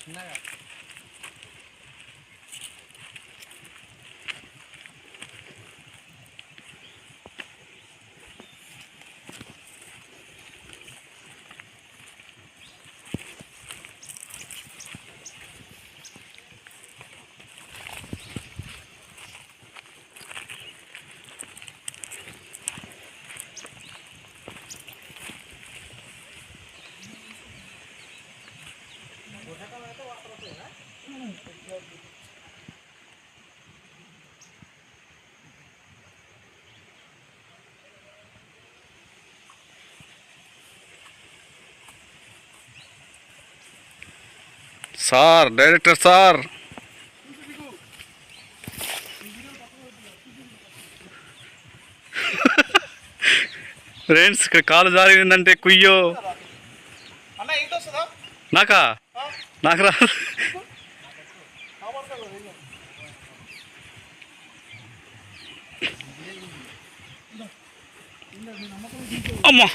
చిన్నగా sir director sir. Friends ఇక్కడ కాలు జారిందంటే కుయ్యో. నాకా? నాకు రా. అమ్మా.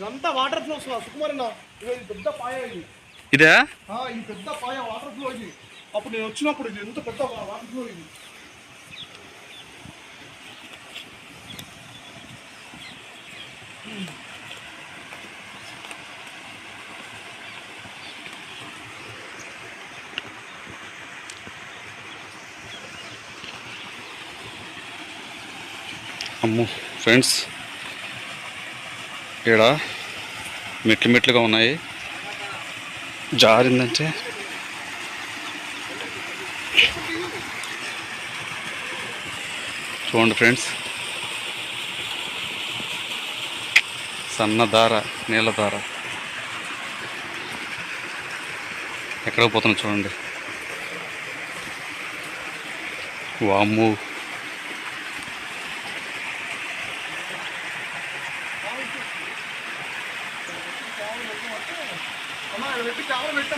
ఇదంతా వాటర్ ఫ్లో వస్తుందా సుకుమారన్న ఇగో ఇది పెద్ద పాయ ఇది. ఇదే? ఈ పెద్ద పాయ వాటర్ ఫ్లో ఇది. అప్పుడు నేను వచ్చినప్పుడు ఇది ఎంత పెద్ద వాటర్ ఫ్లో ఇది. అమ్మో ఫ్రెండ్స్ ఇక్కడ మెట్లు మెట్లుగా ఉన్నాయి. జారిందంటే. చూడండి ఫ్రెండ్స్. సన్న దార నీళ్ళ దార ఎక్కడ పోతున్నా చూడండి. వాము అన్న ఇక్కడ పెట్టి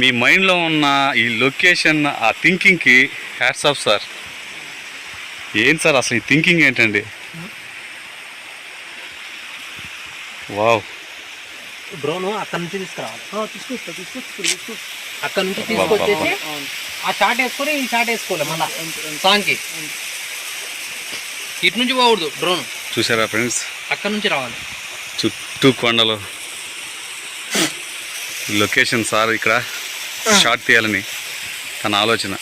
మీ మైండ్లో ఉన్న ఈ లొకేషన్ ఆ థింకింగ్కి హ్యాట్స్ ఆఫ్ సార్. ఏంటి సార్ అసలు ఈ థింకింగ్ ఏంటండి? వావ్. డ్రోన్ అక్కడ నుంచి తీసుకురావాలి. తీసుకొస్తా తీసుకొచ్చి అక్కడ నుంచి తీసుకొచ్చేసి ఆ షాట్ వేసుకొని ఈ షాట్ వేసుకోవాలి మళ్ళా. సాంగ్కి. ఇటు నుంచి పోకూడదు డ్రోన్ చూసారా ఫ్రెండ్స్? అక్కడ నుంచి రావాలి. చుట్టూ కొండలు. లొకేషన్ సార్ ఇక్కడ. షార్ట్ తీయాలని తన ఆలోచన.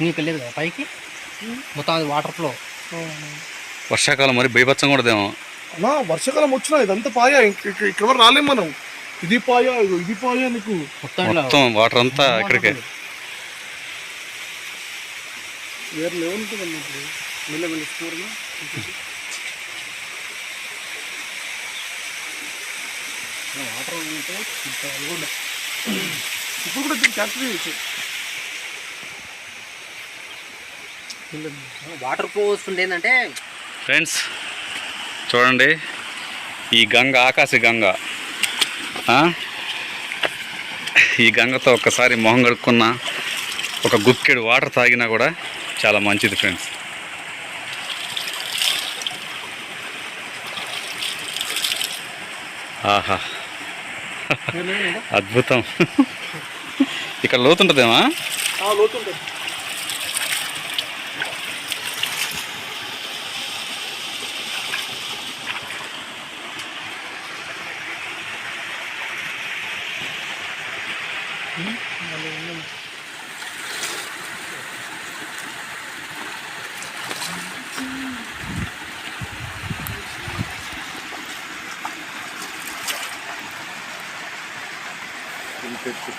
నీకు కదా పైకి? మొత్తం అది వాటర్ ఫ్లో వర్షాకాలం మరి బైబచ్చం కూడదేమో అన్నా వర్షాకాలం వచ్చినా ఇదంతా పాయ. ఇంక- ఇంక- ఇక్కడ వరకు రాలేం మనం. ఇది పాయ ఇగో ఇది పాయ నీకు. మొత్తం వాటర్ అంతా ఇక్కడికే. వేరే లేవుంటుంది అన్నప్పుడు మెల్ల మెల్ల వాటర్ ఉంటే ఇప్పుడు కూడా దీన్ని క్యాన్సిల్ చేయొచ్చు. వాటర్ వస్తుంటే ఏంటంటే ఫ్రెండ్స్ చూడండి. ఈ గంగ ఆకాశ గంగ. ఆ? ఈ గంగతో ఒక్కసారి మొహం కడుక్కున్న ఒక గుక్కెడు వాటర్ తాగినా కూడా చాలా మంచిది ఫ్రెండ్స్ ఆహా. అద్భుతం. ఇక్కడ లోతుంటుందేమా? లోతుంటుంది.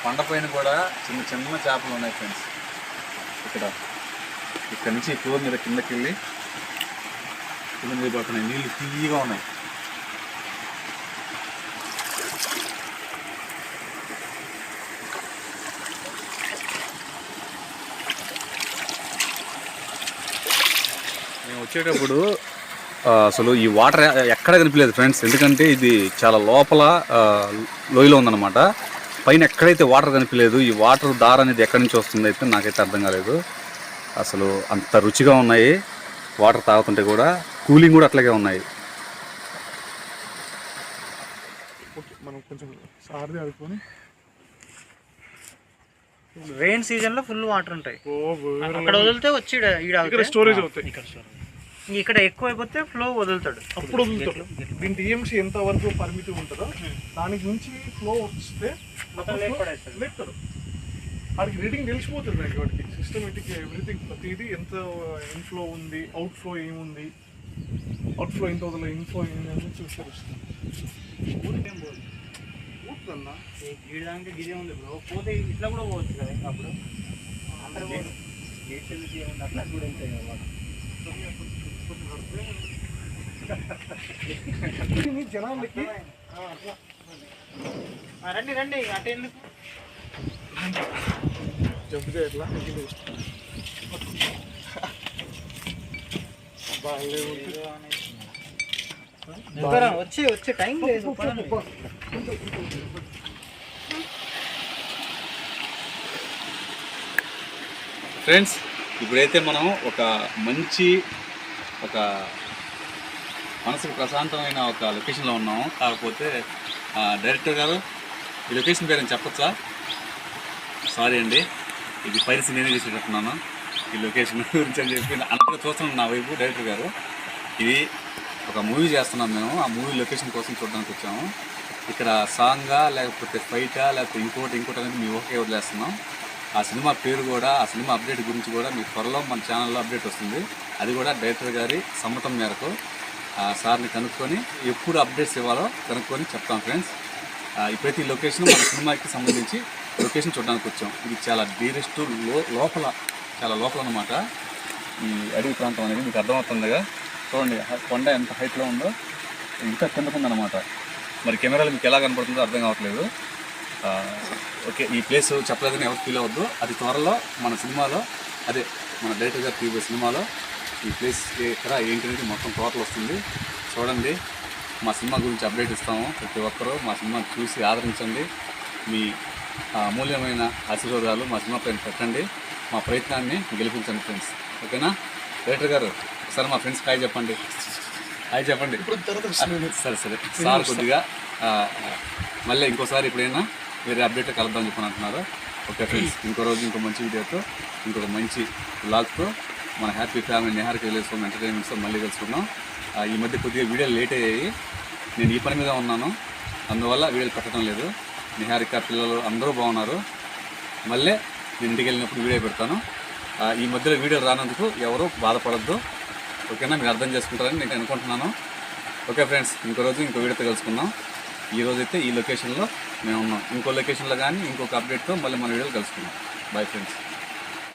కొండ పైన కూడా చిన్న చిన్న చేపలు ఉన్నాయి ఫ్రెండ్స్ ఇక్కడ ఇక్కడ నుంచి ఎక్కువ మీద కిందకి వెళ్ళి కింద మీద పడుతున్నాయి నీళ్ళు తీయగా ఉన్నాయి. మేము వచ్చేటప్పుడు అసలు ఈ వాటర్ ఎక్కడ కనిపించలేదు ఫ్రెండ్స్ ఎందుకంటే ఇది చాలా లోపల లోయలో ఉందన్నమాట. పైన ఎక్కడైతే వాటర్ కనిపించలేదు ఈ వాటర్ దార అనేది ఎక్కడి నుంచి వస్తుంది అయితే నాకైతే అర్థం కాలేదు. అసలు అంత రుచిగా ఉన్నాయి. వాటర్ తాగుతుంటే కూడా కూలింగ్ కూడా అట్లాగే ఉన్నాయి. మనం కొంచెం సారది ఆడుకొని. రెయిన్ సీజన్లో ఫుల్ వాటర్ ఉంటాయి. అక్కడ వదిలితే వచ్చి ఇక్కడ. స్టోరేజ్ అవుతాయి. ఇక్కడ ఎక్కువ అయిపోతే ఫ్లో వదులుతాడు. అప్పుడు వదులుతాడు. దీని టీఎంసీ ఎంత వరకు పరిమితి ఉంటుందో దానికి మించి ఫ్లో వస్తే. లేపుతాడు వాడికి రీడింగ్ తెలిసిపోతుంది నాకు వాడికి సిస్టమేటిక్ ఎవ్రీథింగ్ ప్రతిదీ ఎంత ఇన్ఫ్లో ఉంది అవుట్ ఫ్లో ఏముంది అవుట్ ఫ్లో ఎంత వదల ఇన్ఫ్లో ఏమి అని చూసి తెలుస్తుంది ఊరుతుందన్నా ఉంది బ్రో పోతే ఇట్లా కూడా పోవచ్చు కదా అప్పుడు? గేట్ ఏముంది? అట్లా కూడా వెళ్తాయి కదా వాటర్. ఇది జనాలకి ఆ, రండి రండి అటు ఎందుకు? బాగా దగ్గర వచ్చి వచ్చే టైం లేదు. ఫ్రెండ్స్ ఇప్పుడైతే మనం ఒక మంచి ఒక మనసుకు ప్రశాంతమైన ఒక లొకేషన్లో ఉన్నాము. కాకపోతే డైరెక్టర్ గారు ఈ లొకేషన్ పేరు చెప్పచ్చా? సారీ అండి. ఇది పైరసీ నేనే చేసేటట్టున్నాను. ఈ లొకేషన్ గురించి అని చెప్పి అందరూ చూస్తున్నాను నా వైపు డైరెక్టర్ గారు. ఇది ఒక మూవీ చేస్తున్నాం మేము. ఆ మూవీ లొకేషన్ కోసం చూడడానికి వచ్చాము. ఇక్కడ సాంగా లేకపోతే ఫైటా లేకపోతే ఇంకోటి ఇంకోటి అనేది మీ ఓకే వదిలేస్తున్నాం. ఆ సినిమా పేరు కూడా ఆ సినిమా అప్డేట్ గురించి కూడా మీకు త్వరలో మన ఛానల్లో అప్డేట్ వస్తుంది. అది కూడా డైరెక్టర్ గారి సమ్మతం మేరకు. సార్ని కనుక్కొని ఎప్పుడు అప్డేట్స్ ఇవ్వాలో కనుక్కొని చెప్తాం ఫ్రెండ్స్. ఈ ప్రతి లొకేషన్ మన సినిమాకి సంబంధించి లొకేషన్ చూడడానికి వచ్చాం. ఇది చాలా డీరెస్ట్లో లోపల చాలా లోపల అనమాట ఈ అడవి ప్రాంతం అనేది మీకు అర్థమవుతుందిగా. చూడండి కొండ ఎంత హైట్లో ఉందో ఇంకా కిందకుందనమాట మరి కెమెరాలో మీకు ఎలా కనపడుతుందో అర్థం కావట్లేదు. ఓకే ఈ ప్లేస్ చెప్పలేదని ఎవరు ఫీల్ అవ్వద్దు. అది త్వరలో మన సినిమాలో అదే మన డైరెక్టర్ గారు తీసే సినిమాలో ఈ ప్లేస్ ఇక్కడ ఏంటి అనేది మొత్తం టోటల్ వస్తుంది. చూడండి మా సినిమా గురించి అప్డేట్ ఇస్తాము ప్రతి ఒక్కరూ. మా సినిమా చూసి ఆదరించండి. మీ అమూల్యమైన ఆశీర్వాదాలు మా సినిమా పైన పెట్టండి. మా ప్రయత్నాన్ని గెలిపించండి ఫ్రెండ్స్ ఓకేనా? డైరెక్టర్ గారు ఒకసారి మా ఫ్రెండ్స్ హాయ్ చెప్పండి. హాయ్ చెప్పండి. సరే సరే. సార్ కొద్దిగా మళ్ళీ ఇంకోసారి ఎప్పుడైనా వేరే అప్డేట్ కలుద్దామని చెప్పని అంటున్నారు. ఓకే ఫ్రెండ్స్ ఇంకో రోజు ఇంకో మంచి వీడియోతో ఇంకొక మంచి బ్లాగ్తో మన హ్యాపీ ఫ్యామిలీ నిహార్కి వెళ్ళేసుకోం ఎంటర్టైన్మెంట్స్తో మళ్ళీ కలుసుకున్నాం ఈ మధ్య కొద్దిగా వీడియోలు లేట్ అయ్యాయి. నేను ఈ పని మీద ఉన్నాను. అందువల్ల వీడియోలు పెట్టడం లేదు. నిహారిక పిల్లలు అందరూ బాగున్నారు. మళ్ళీ నేను ఇంటికి వెళ్ళినప్పుడు వీడియో పెడతాను. ఆ, ఈ మధ్యలో వీడియోలు రానందుకు ఎవరు బాధపడద్దు. ఓకేనా? మీరు అర్థం చేసుకుంటారని నేను అనుకుంటున్నాను. ఓకే ఫ్రెండ్స్ ఇంకో రోజు ఇంకో వీడియోతో కలుసుకుందాం. ఈ రోజైతే అయితే ఈ లొకేషన్లో మేము ఉన్నాం ఇంకో లొకేషన్లో కానీ ఇంకొక అప్డేట్తో మళ్ళీ మన వీడియోలు కలుసుకుందాం. Bye friends